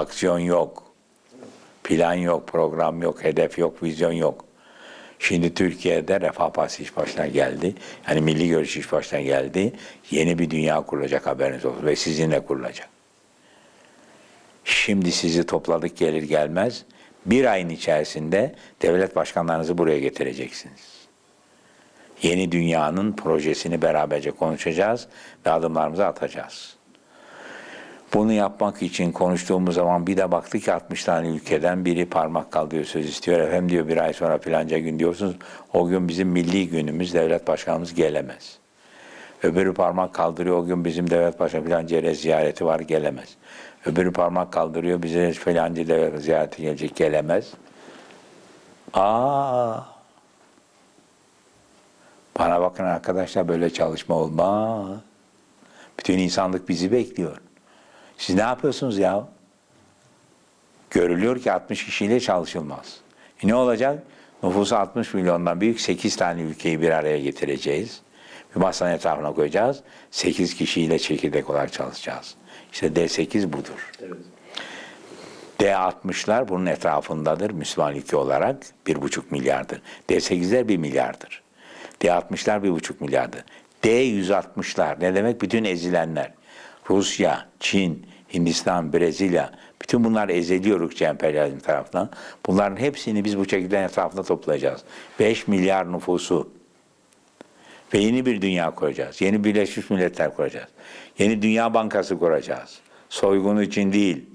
Aksiyon yok. Plan yok, program yok, hedef yok, vizyon yok. Şimdi Türkiye'de Refah Partisi iş başına geldi. Yani Milli Görüş iş başına geldi. Yeni bir dünya kurulacak haberiniz olsun ve sizinle kurulacak. Şimdi sizi topladık gelir gelmez bir ayın içerisinde devlet başkanlarınızı buraya getireceksiniz. Yeni dünyanın projesini beraberce konuşacağız ve adımlarımızı atacağız. Bunu yapmak için konuştuğumuz zaman bir de baktık ki 60 tane ülkeden biri parmak kaldırıyor söz istiyor. Efendim diyor bir ay sonra filanca gün diyorsunuz. O gün bizim milli günümüz devlet başkanımız gelemez. Öbürü parmak kaldırıyor o gün bizim devlet başkanı filanca yere ziyareti var gelemez. Öbürü parmak kaldırıyor bize filanca devlet ziyareti gelecek gelemez. Aa, bana bakın arkadaşlar böyle çalışma olmaz. Bütün insanlık bizi bekliyor. Siz ne yapıyorsunuz ya? Görülüyor ki 60 kişiyle çalışılmaz. E ne olacak? Nüfusu 60 milyondan büyük 8 tane ülkeyi bir araya getireceğiz. Bir masanın etrafına koyacağız. 8 kişiyle çekirdek olarak çalışacağız. İşte D8 budur. Evet. D60'lar bunun etrafındadır Müslüman ülke olarak. Bir buçuk milyardır. D8'ler bir milyardır. D60'lar bir buçuk milyardır. D160'lar ne demek? Bütün ezilenler. Rusya, Çin, Hindistan, Brezilya, bütün bunlar eziliyor ırkçı emperyalizm tarafından. Bunların hepsini biz bu çekirdeğin etrafında toplayacağız. 5 milyar nüfusu ve yeni bir dünya kuracağız. Yeni Birleşmiş Milletler kuracağız. Yeni Dünya Bankası kuracağız. Soygunu için değil,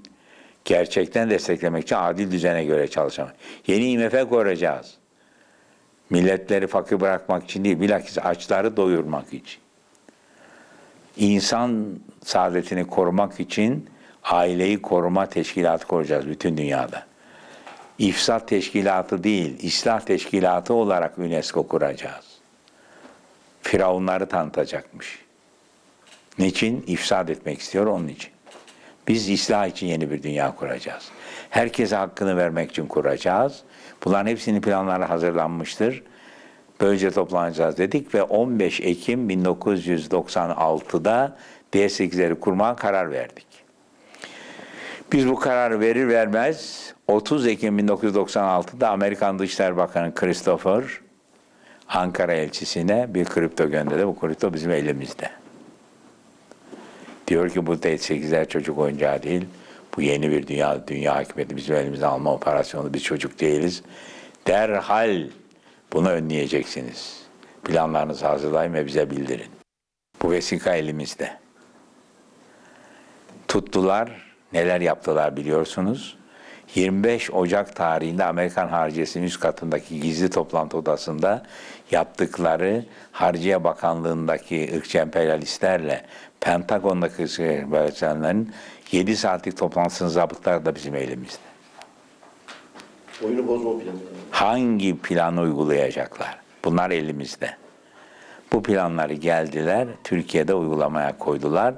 gerçekten desteklemek için adil düzene göre çalışamak. Yeni IMF kuracağız. Milletleri fakir bırakmak için değil, bilakis açları doyurmak için. İnsan saadetini korumak için aileyi koruma teşkilatı kuracağız bütün dünyada. İfsat teşkilatı değil, İslah teşkilatı olarak UNESCO kuracağız. Firavunları tanıtacakmış. Niçin? İfsad etmek istiyor onun için. Biz İslah için yeni bir dünya kuracağız. Herkese hakkını vermek için kuracağız. Bunların hepsinin planları hazırlanmıştır. Böylece toplanacağız dedik ve 15 Ekim 1996'da D8'leri kurmaya karar verdik. Biz bu kararı verir vermez 30 Ekim 1996'da Amerikan Dışişleri Bakanı Christopher Ankara elçisine bir kripto gönderdi. Bu kripto bizim elimizde. Diyor ki bu D8'ler çocuk oyuncağı değil. Bu yeni bir dünya, dünya hükümeti bizim elimizden alma operasyonu. Biz çocuk değiliz. Derhal bunu önleyeceksiniz. Planlarınızı hazırlayın ve bize bildirin. Bu vesika elimizde. Tuttular, neler yaptılar biliyorsunuz. 25 Ocak tarihinde Amerikan Harciyesi'nin üst katındaki gizli toplantı odasında yaptıkları Harciye Bakanlığı'ndaki ırkçı emperyalistlerle Pentagon'daki ırkçı emperyalistlerin 7 saatlik toplantısının zabıtları da bizim elimizde. Oyunu bozma planı. Hangi planı uygulayacaklar? Bunlar elimizde. Bu planları geldiler, Türkiye'de uygulamaya koydular.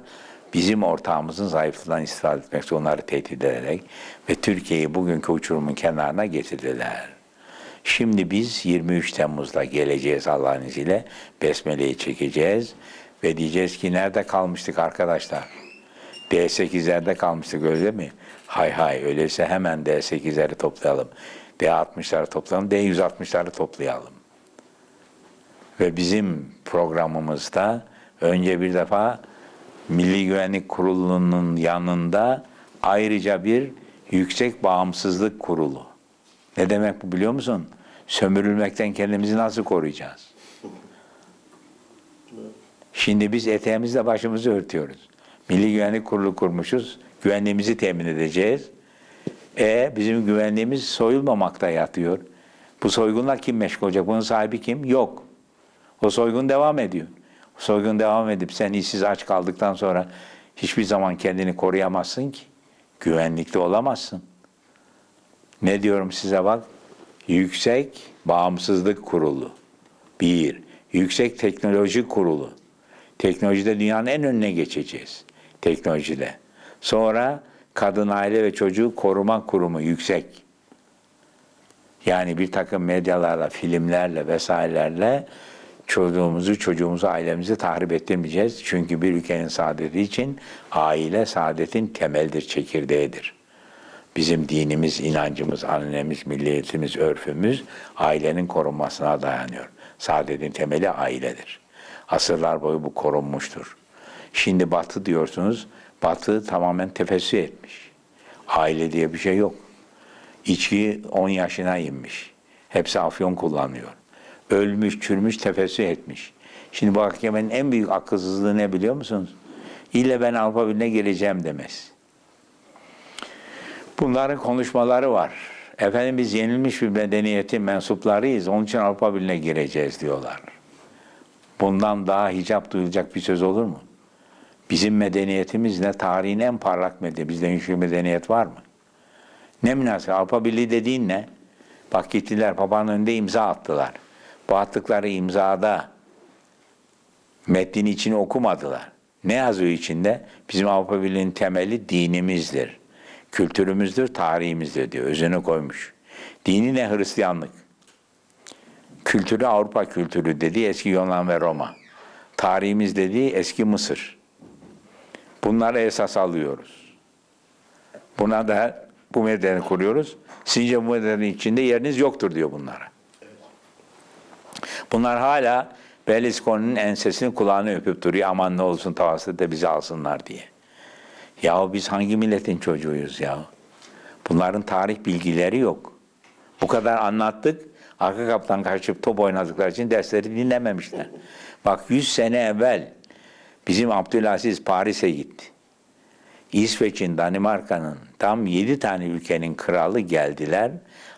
Bizim ortağımızın zayıflığından istifade etmek için onları tehdit ederek ve Türkiye'yi bugünkü uçurumun kenarına getirdiler. Şimdi biz 23 Temmuz'da geleceğiz Allah'ın izniyle. Besmele'yi çekeceğiz ve diyeceğiz ki nerede kalmıştık arkadaşlar? D8'lerde kalmıştık öyle mi? Hay hay öyleyse hemen D8'leri toplayalım. D60'ları toplayalım, D160'ları toplayalım. Ve bizim programımızda önce bir defa Milli Güvenlik Kurulu'nun yanında ayrıca bir yüksek bağımsızlık kurulu. Ne demek bu biliyor musun? Sömürülmekten kendimizi nasıl koruyacağız? Şimdi biz eteğimizle başımızı örtüyoruz. Milli Güvenlik Kurulu kurmuşuz. Güvenliğimizi temin edeceğiz. E bizim güvenliğimiz soyulmamakta yatıyor. Bu soygunla kim meşgul olacak? Bunun sahibi kim? Yok. O soygun devam ediyor. O soygun devam edip sen işsiz aç kaldıktan sonra hiçbir zaman kendini koruyamazsın ki. Güvenlikte olamazsın. Ne diyorum size bak? Yüksek Bağımsızlık Kurulu. Bir. Yüksek Teknoloji Kurulu. Teknolojide dünyanın en önüne geçeceğiz. Teknolojide. Sonra Kadın Aile ve Çocuğu Koruma Kurumu yüksek. Yani bir takım medyalarla, filmlerle vesairelerle çocuğumuzu, çocuğumuzu, ailemizi tahrip ettirmeyeceğiz. Çünkü bir ülkenin saadeti için aile saadetin temeldir, çekirdeğidir. Bizim dinimiz, inancımız, annemiz, milliyetimiz, örfümüz ailenin korunmasına dayanıyor. Saadetin temeli ailedir. Asırlar boyu bu korunmuştur. Şimdi batı diyorsunuz, batı tamamen tefessü etmiş. Aile diye bir şey yok. İçki 10 yaşına inmiş. Hepsi afyon kullanıyor. Ölmüş, çürümüş, tefessü etmiş. Şimdi bu hakemenin en büyük akılsızlığı ne biliyor musunuz? İlle ben Avrupa Birliği'ne geleceğim demez. Bunların konuşmaları var. Efendim biz yenilmiş bir medeniyetin mensuplarıyız. Onun için Avrupa Birliği'ne gireceğiz diyorlar. Bundan daha hicap duyulacak bir söz olur mu? Bizim medeniyetimiz ne? Tarihin en parlak medeniyeti. Bizde hiçbir medeniyet var mı? Ne münasebet? Avrupa Birliği dediğin ne? Bak gittiler papağanın önünde imza attılar. Bu attıkları imzada metnin içini okumadılar. Ne yazıyor içinde? Bizim Avrupa Birliği'nin temeli dinimizdir. Kültürümüzdür, tarihimizdir diyor. Özünü koymuş. Dini ne? Hristiyanlık. Kültürü Avrupa kültürü dediği eski Yunan ve Roma. Tarihimiz dediği eski Mısır. Bunları esas alıyoruz. Buna da bu medeni kuruyoruz. Sizce bu medenin içinde yeriniz yoktur diyor bunlara. Bunlar hala Berlusconi'nin ensesini kulağını öpüp duruyor. Aman ne olsun tavası da bizi alsınlar diye. Yahu biz hangi milletin çocuğuyuz ya? Bunların tarih bilgileri yok. Bu kadar anlattık. Arka kaptan kaçıp top oynadıkları için dersleri dinlememişler. Bak 100 sene evvel bizim Abdülaziz Paris'e gitti. İsveç'in, Danimarka'nın tam 7 tane ülkenin kralı geldiler.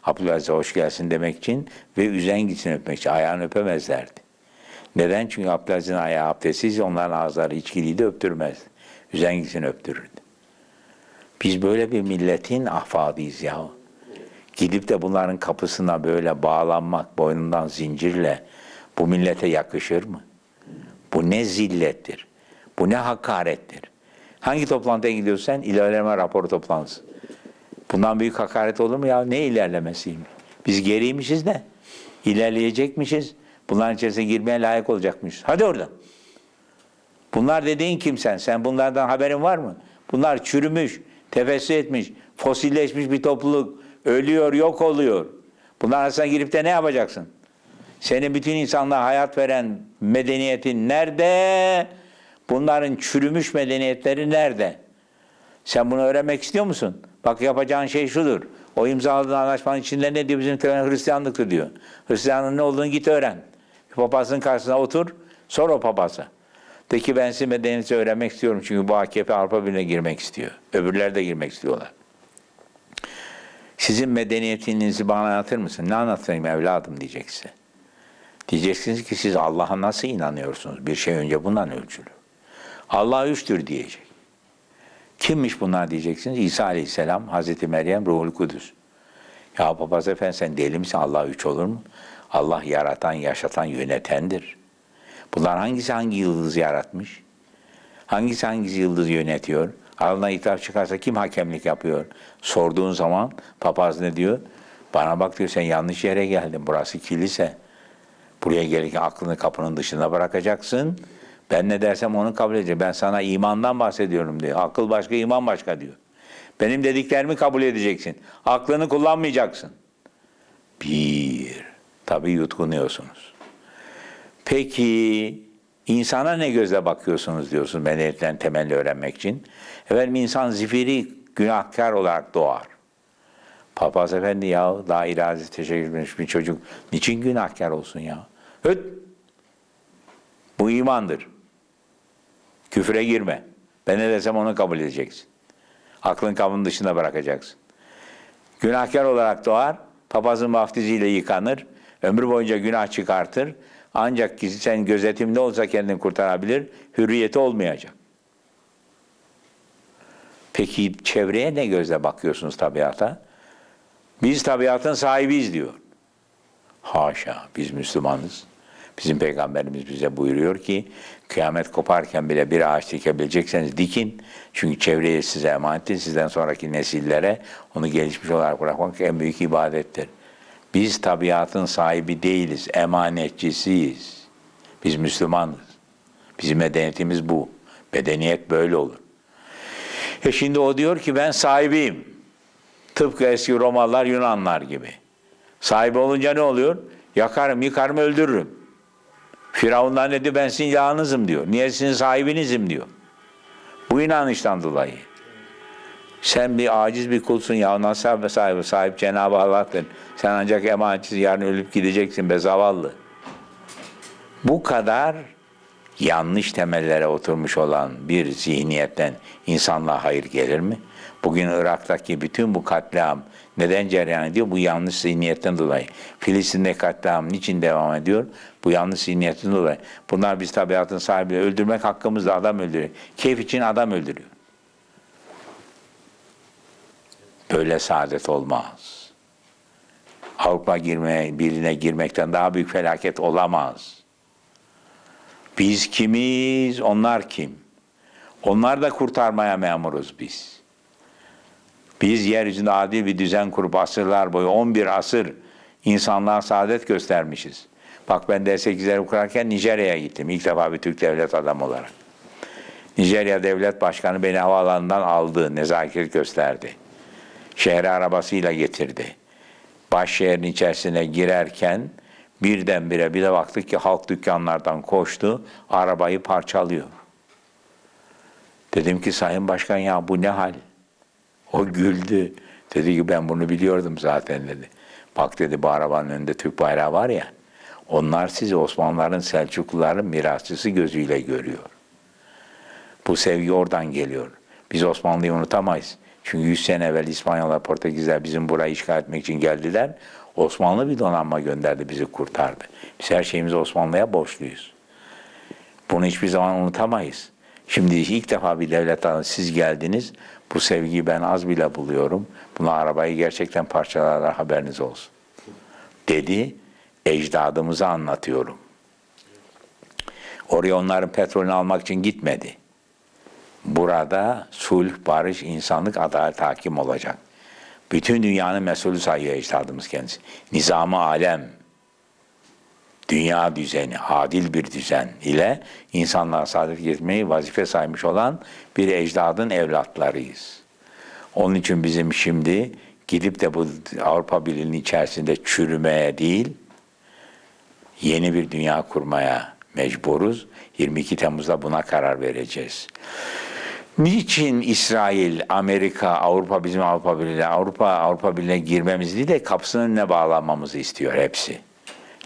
Abdülaziz'e hoş gelsin demek için ve üzengisini öpmek için. Ayağını öpemezlerdi. Neden? Çünkü Abdülaziz'in ayağı abdestsiz, onların ağızları içkiliydi, öptürmezdi. Üzengisini öptürürdü. Biz böyle bir milletin ahfadıyız ya. Gidip de bunların kapısına böyle bağlanmak boynundan zincirle bu millete yakışır mı? Bu ne zillettir? Bu ne hakarettir? Hangi toplantıya gidiyorsun sen? İlerleme raporu toplantısı. Bundan büyük hakaret olur mu ya? Ne ilerlemesiymiş? Biz geriymişiz de. İlerleyecekmişiz. Bunların içerisine girmeye layık olacakmışız. Hadi oradan. Bunlar dediğin kim sen? Sen bunlardan haberin var mı? Bunlar çürümüş, tefessü etmiş, fosilleşmiş bir topluluk. Ölüyor, yok oluyor. Bunlar arasına girip de ne yapacaksın? Senin bütün insanlığa hayat veren medeniyetin nerede? Bunların çürümüş medeniyetleri nerede? Sen bunu öğrenmek istiyor musun? Bak yapacağın şey şudur. O imzaladığın anlaşmanın içinde ne diyor bizim temel Hristiyanlıktır diyor. Hristiyanlığın ne olduğunu git öğren. Bir papazın karşısına otur, sor o papaza. De ki ben sizin medeniyeti öğrenmek istiyorum çünkü bu AKP Avrupa Birliği'ne girmek istiyor. Öbürler de girmek istiyorlar. Sizin medeniyetinizi bana anlatır mısın? Ne anlatayım evladım diyecek size. Diyeceksiniz ki siz Allah'a nasıl inanıyorsunuz? Bir şey önce bundan ölçülür. Allah üçtür diyecek. Kimmiş bunlar diyeceksiniz? İsa Aleyhisselam, Hazreti Meryem, Ruhul Kudüs. Ya papaz efendi sen deli misin? Allah üç olur mu? Allah yaratan, yaşatan, yönetendir. Bunlar hangisi hangi yıldızı yaratmış? Hangisi hangisi yıldız yönetiyor? Ağzına hitap çıkarsa kim hakemlik yapıyor? Sorduğun zaman papaz ne diyor? Bana bak diyor sen yanlış yere geldin. Burası kilise. Buraya gelirken aklını kapının dışında bırakacaksın. Ben ne dersem onu kabul edeceğim. Ben sana imandan bahsediyorum diyor. Akıl başka, iman başka diyor. Benim dediklerimi kabul edeceksin. Aklını kullanmayacaksın. Bir. Tabii yutkunuyorsunuz. Peki insana ne gözle bakıyorsunuz diyorsunuz medeniyetten temelli öğrenmek için. Efendim insan zifiri günahkar olarak doğar. Papaz efendi ya daha iradesi teşekkür etmiş bir çocuk niçin günahkar olsun ya? Höt! Bu imandır. Küfre girme. Ben ne desem onu kabul edeceksin. Aklın kabının dışında bırakacaksın. Günahkar olarak doğar, papazın vaftiziyle yıkanır, ömrü boyunca günah çıkartır. Ancak ki sen gözetimde olsa kendini kurtarabilir, hürriyeti olmayacak. Peki çevreye ne gözle bakıyorsunuz tabiata? Biz tabiatın sahibiyiz diyor. Haşa, biz Müslümanız. Bizim peygamberimiz bize buyuruyor ki kıyamet koparken bile bir ağaç dikebilecekseniz dikin. Çünkü çevreye size emanettir. Sizden sonraki nesillere onu gelişmiş olarak bırakmak en büyük ibadettir. Biz tabiatın sahibi değiliz, emanetçisiyiz. Biz Müslümanız. Bizim medeniyetimiz bu. Medeniyet böyle olur. E şimdi o diyor ki ben sahibiyim. Tıpkı eski Romalılar, Yunanlar gibi. Sahibi olunca ne oluyor? Yakarım, yıkarım, öldürürüm. Firavunlar ne diyor? Ben sizin yağınızım diyor. Niye sizin sahibinizim diyor. Bu inanıştan dolayı. Sen bir aciz bir kulsun ya nasıl sahibi sahip Cenab-ı Allah'tır. Sen ancak emanetçisin yarın ölüp gideceksin be zavallı. Bu kadar yanlış temellere oturmuş olan bir zihniyetten insanlığa hayır gelir mi? Bugün Irak'taki bütün bu katliam neden cereyan ediyor? Bu yanlış zihniyetten dolayı. Filistin'de katliam niçin devam ediyor? Bu yanlış zihniyetten dolayı. Bunlar biz tabiatın sahibi öldürmek hakkımızda adam öldürüyor. Keyif için adam öldürüyor. Böyle saadet olmaz. Avrupa girmeye, birine girmekten daha büyük felaket olamaz. Biz kimiz, onlar kim? Onlar da kurtarmaya memuruz biz. Biz yeryüzünde adil bir düzen kurup asırlar boyu 11 asır insanlığa saadet göstermişiz. Bak ben D8'leri kurarken Nijerya'ya gittim. İlk defa bir Türk devlet adamı olarak. Nijerya devlet başkanı beni havaalanından aldı, nezaket gösterdi. Şehre arabasıyla getirdi. Baş şehrin içerisine girerken birdenbire bir de baktık ki halk dükkanlardan koştu, arabayı parçalıyor. Dedim ki Sayın Başkan ya bu ne hal? O güldü. Dedi ki ben bunu biliyordum zaten dedi. Bak dedi bu arabanın önünde Türk bayrağı var ya. Onlar sizi Osmanlıların, Selçukluların mirasçısı gözüyle görüyor. Bu sevgi oradan geliyor. Biz Osmanlı'yı unutamayız. Çünkü 100 sene evvel İspanyollar, Portekizler bizim burayı işgal etmek için geldiler. Osmanlı bir donanma gönderdi, bizi kurtardı. Biz her şeyimizi Osmanlı'ya borçluyuz. Bunu hiçbir zaman unutamayız. Şimdi ilk defa bir devlet adamı siz geldiniz. Bu sevgiyi ben az bile buluyorum. Buna arabayı gerçekten parçalarlar haberiniz olsun. Dedi, ecdadımızı anlatıyorum. Oraya onların petrolünü almak için gitmedi. Burada sulh, barış, insanlık, adalet hakim olacak. Bütün dünyanın mesulü sayıyor ecdadımız kendisi. Nizamı alem, dünya düzeni, adil bir düzen ile insanlığa saadet getirmeyi vazife saymış olan bir ecdadın evlatlarıyız. Onun için bizim şimdi gidip de bu Avrupa Birliği'nin içerisinde çürümeye değil, yeni bir dünya kurmaya mecburuz. 22 Temmuz'da buna karar vereceğiz. Niçin İsrail, Amerika, Avrupa bizim Avrupa Birliği, Avrupa Avrupa Birliği'ne girmemizi değil de kapısının önüne bağlanmamızı istiyor hepsi.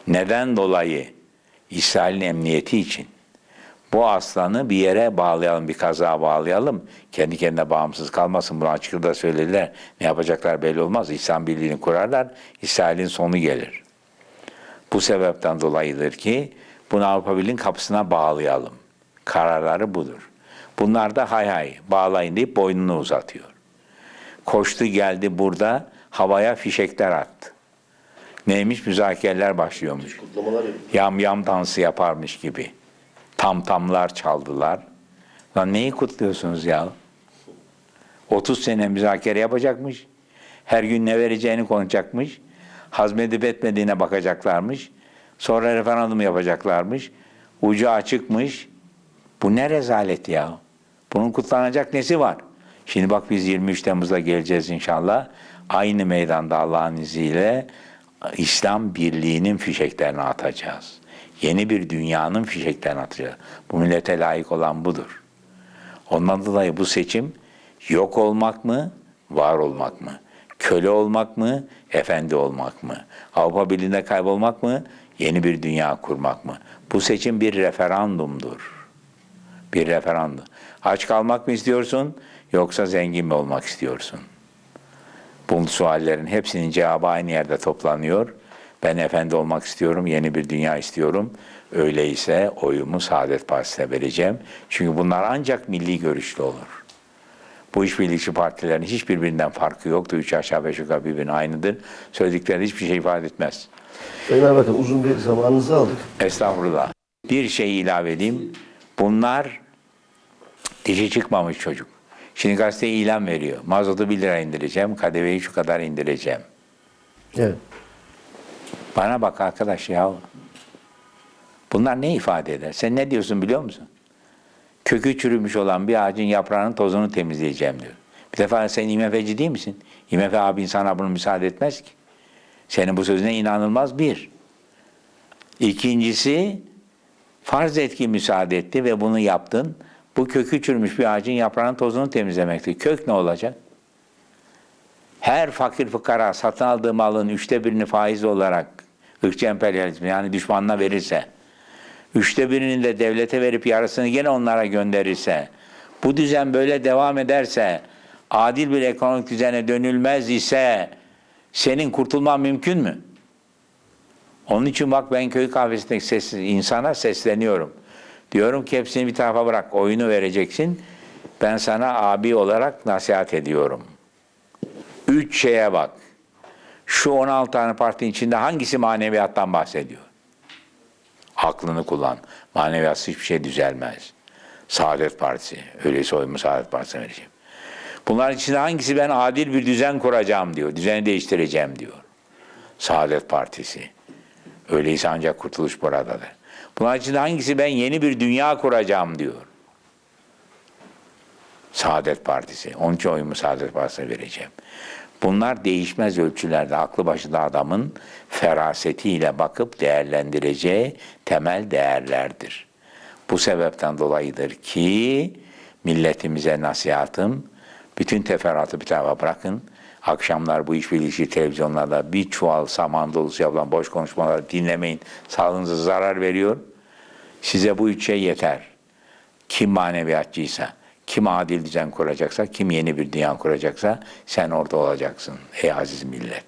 Neden dolayı? İsrail'in emniyeti için. Bu aslanı bir yere bağlayalım, bir kazağa bağlayalım. Kendi kendine bağımsız kalmasın. Bunu açıkta söylediler. Ne yapacaklar belli olmaz. İslam Birliği'ni kurarlar. İsrail'in sonu gelir. Bu sebepten dolayıdır ki bunu Avrupa Birliği'nin kapısına bağlayalım. Kararları budur. Bunlar da hay hay bağlayın deyip boynunu uzatıyor. Koştu geldi burada havaya fişekler attı. Neymiş müzakereler başlıyormuş. Yam yam dansı yaparmış gibi. Tam tamlar çaldılar. Lan neyi kutluyorsunuz ya? 30 sene müzakere yapacakmış. Her gün ne vereceğini konuşacakmış. Hazmedip etmediğine bakacaklarmış. Sonra referandum yapacaklarmış. Ucu açıkmış. Bu ne rezalet ya? Bunun kutlanacak nesi var? Şimdi bak biz 23 Temmuz'da geleceğiz inşallah. Aynı meydanda Allah'ın izniyle İslam birliğinin fişeklerini atacağız. Yeni bir dünyanın fişeklerini atacağız. Bu millete layık olan budur. Ondan dolayı bu seçim yok olmak mı, var olmak mı? Köle olmak mı, efendi olmak mı? Avrupa Birliği'nde kaybolmak mı, yeni bir dünya kurmak mı? Bu seçim bir referandumdur. Bir referandum. Aç kalmak mı istiyorsun, yoksa zengin mi olmak istiyorsun? Bu suallerin hepsinin cevabı aynı yerde toplanıyor. Ben efendi olmak istiyorum, yeni bir dünya istiyorum. Öyleyse oyumu Saadet Partisi'ne vereceğim. Çünkü bunlar ancak milli görüşlü olur. Bu işbirlikçi partilerin hiçbirbirinden farkı yoktur. Üç aşağı beş yukarı birbirine aynıdır. Söyledikleri hiçbir şey ifade etmez. Sayın Erbakan uzun bir zamanınızı aldık. Estağfurullah. Bir şey ilave edeyim. Bunlar dişi çıkmamış çocuk. Şimdi gazete ilan veriyor. Mazotu 1 lira indireceğim, KDV'yi şu kadar indireceğim. Evet. Bana bak arkadaş ya. Bunlar ne ifade eder? Sen ne diyorsun biliyor musun? Kökü çürümüş olan bir ağacın yaprağının tozunu temizleyeceğim diyor. Bir defa sen IMF'ci değil misin? IMF abin sana bunu müsaade etmez ki. Senin bu sözüne inanılmaz bir. İkincisi farz et ki müsaade etti ve bunu yaptın. Bu kökü çürümüş bir ağacın yaprağının tozunu temizlemektir. Kök ne olacak? Her fakir fukara satın aldığı malın üçte birini faiz olarak ırkçı emperyalizm yani düşmanına verirse, üçte birini de devlete verip yarısını gene onlara gönderirse, bu düzen böyle devam ederse, adil bir ekonomik düzene dönülmez ise senin kurtulman mümkün mü? Onun için bak ben köy kahvesindeki ses, insana sesleniyorum. Diyorum ki hepsini bir tarafa bırak, oyunu vereceksin. Ben sana abi olarak nasihat ediyorum. Üç şeye bak. Şu 16 tane partinin içinde hangisi maneviyattan bahsediyor? Aklını kullan. Maneviyatsız hiçbir şey düzelmez. Saadet Partisi. Öyleyse oyumu Saadet Partisi'ne vereceğim. Bunların içinde hangisi ben adil bir düzen kuracağım diyor. Düzeni değiştireceğim diyor. Saadet Partisi. Öyleyse ancak kurtuluş buradadır. Bunların içinde hangisi ben yeni bir dünya kuracağım diyor. Saadet Partisi. Onun için oyumu Saadet Partisi'ne vereceğim. Bunlar değişmez ölçülerde aklı başında adamın ferasetiyle bakıp değerlendireceği temel değerlerdir. Bu sebepten dolayıdır ki milletimize nasihatım bütün teferruatı bir tarafa bırakın. Akşamlar bu işbirliği televizyonlarda bir çuval saman dolusu yapılan boş konuşmaları dinlemeyin. Sağlığınıza zarar veriyor. Size bu üç şey yeter. Kim maneviyatçıysa, kim adil düzen kuracaksa, kim yeni bir dünya kuracaksa sen orada olacaksın ey aziz millet.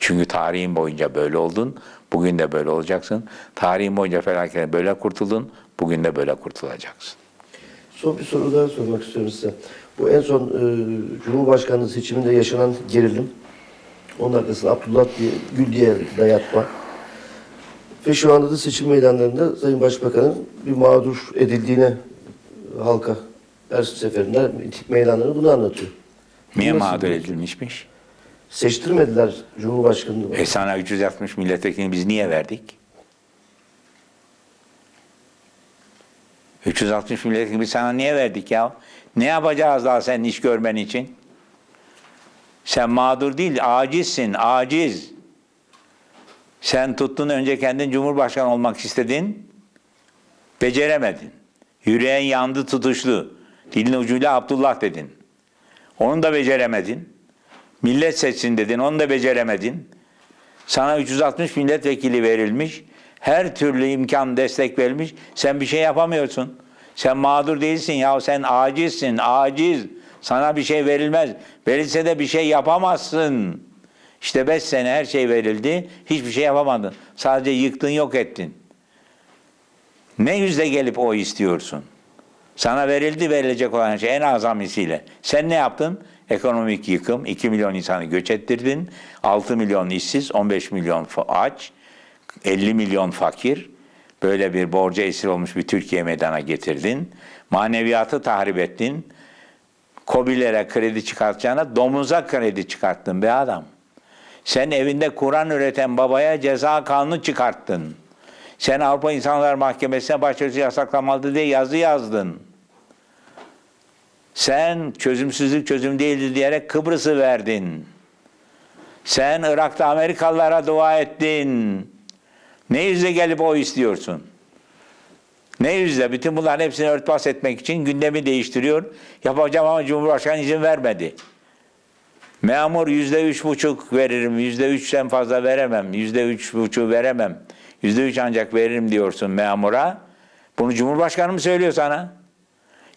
Çünkü tarihin boyunca böyle oldun, bugün de böyle olacaksın. Tarihin boyunca felaketten böyle kurtuldun, bugün de böyle kurtulacaksın. Son bir soru daha sormak istiyorum size. Bu en son e, Cumhurbaşkanlığı seçiminde yaşanan gerilim. Onun arkasında Abdullah diye, Gül diye dayatma. Ve şu anda da seçim meydanlarında Sayın Başbakan'ın bir mağdur edildiğine halka her seferinde miting meydanları bunu anlatıyor. Niye Nasıl mağdur edilmişmiş? Seçtirmediler Cumhurbaşkanı'nı. E sana 360 milletvekilini biz niye verdik? 360 milletvekilini biz sana niye verdik ya? Ne yapacağız daha senin iş görmen için? Sen mağdur değil, acizsin, aciz. Sen tuttun önce kendin cumhurbaşkanı olmak istedin, beceremedin. Yüreğin yandı tutuşlu. Dilin ucuyla Abdullah dedin. Onu da beceremedin. Millet seçsin dedin, onu da beceremedin. Sana 360 milletvekili verilmiş, her türlü imkan destek verilmiş, sen bir şey yapamıyorsun. Sen mağdur değilsin ya, sen acizsin, aciz. Sana bir şey verilmez. Verilse de bir şey yapamazsın. İşte beş sene her şey verildi, hiçbir şey yapamadın. Sadece yıktın, yok ettin. Ne yüzde gelip o istiyorsun? Sana verildi verilecek olan şey en azamisiyle. Sen ne yaptın? Ekonomik yıkım, 2 milyon insanı göç ettirdin, 6 milyon işsiz, 15 milyon aç, 50 milyon fakir. Böyle bir borca esir olmuş bir Türkiye meydana getirdin. Maneviyatı tahrip ettin. Kobilere kredi çıkartacağına domuza kredi çıkarttın be adam. Sen evinde Kur'an üreten babaya ceza kanunu çıkarttın. Sen Avrupa İnsanlar Mahkemesi'ne başvurusu yasaklanmalı diye yazı yazdın. Sen çözümsüzlük çözüm değildir diyerek Kıbrıs'ı verdin. Sen Irak'ta Amerikalılara dua ettin. Ne yüzle gelip o istiyorsun? Ne yüzle? Bütün bunların hepsini örtbas etmek için gündemi değiştiriyor. Yapacağım ama Cumhurbaşkanı izin vermedi. Memur yüzde üç buçuk veririm, yüzde üçten fazla veremem, yüzde üç buçuk veremem, yüzde üç ancak veririm diyorsun memura. Bunu Cumhurbaşkanı mı söylüyor sana?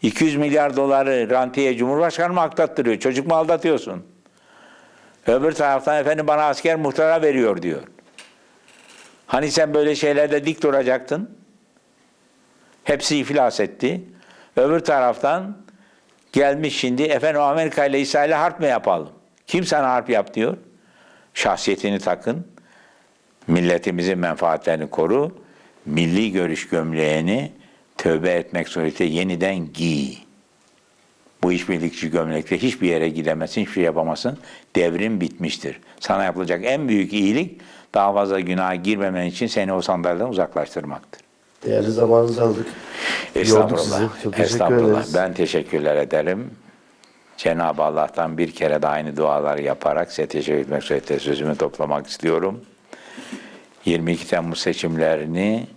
200 milyar doları rantiye Cumhurbaşkanı mı aktattırıyor? Çocuk mu aldatıyorsun? Öbür taraftan efendim bana asker muhtara veriyor diyor. Hani sen böyle şeylerde dik duracaktın? Hepsi iflas etti. Öbür taraftan gelmiş şimdi efendim Amerika ile İsrail'e harp mı yapalım? Kim sana harp yap diyor? Şahsiyetini takın. Milletimizin menfaatlerini koru. Milli görüş gömleğini tövbe etmek suretiyle yeniden giy. Bu işbirlikçi gömlekle hiçbir yere gidemezsin, hiçbir şey yapamazsın. Devrim bitmiştir. Sana yapılacak en büyük iyilik daha fazla günaha girmemen için seni o sandalyeden uzaklaştırmaktır. Değerli zamanınızı aldık. Yorduk sizi. Estağfurullah. Çok teşekkür Estağfurullah. ederiz. Ben teşekkürler ederim. Cenab-ı Allah'tan bir kere de aynı duaları yaparak size teşekkür etmek suretiyle sözümü toplamak istiyorum. 22 Temmuz seçimlerini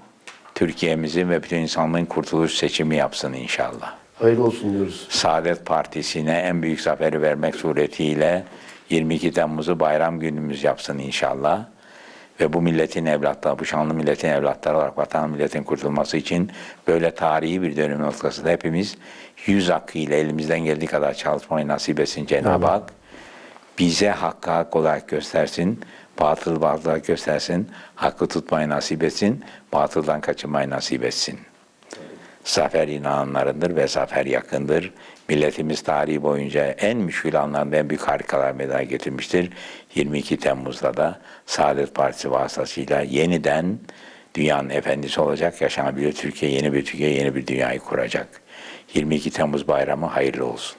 Türkiye'mizin ve bütün insanlığın kurtuluş seçimi yapsın inşallah. Hayırlı olsun diyoruz. Saadet Partisi'ne en büyük zaferi vermek suretiyle 22 Temmuz'u bayram günümüz yapsın inşallah. Ve bu milletin evlatları, bu şanlı milletin evlatları olarak vatan milletin kurtulması için böyle tarihi bir dönüm noktasında hepimiz yüz hakkıyla elimizden geldiği kadar çalışmayı nasip etsin Cenab-ı Hak. Bize hakkı hak olarak göstersin, batıl batıl göstersin, hakkı tutmayı nasip etsin, batıldan kaçınmayı nasip etsin. Zafer inananlarındır ve zafer yakındır. Milletimiz tarihi boyunca en müşkül anlarında en büyük harikalar meydana getirmiştir. 22 Temmuz'da da Saadet Partisi vasıtasıyla yeniden dünyanın efendisi olacak, yaşanabilir Türkiye, yeni bir Türkiye, yeni bir dünyayı kuracak. 22 Temmuz bayramı hayırlı olsun.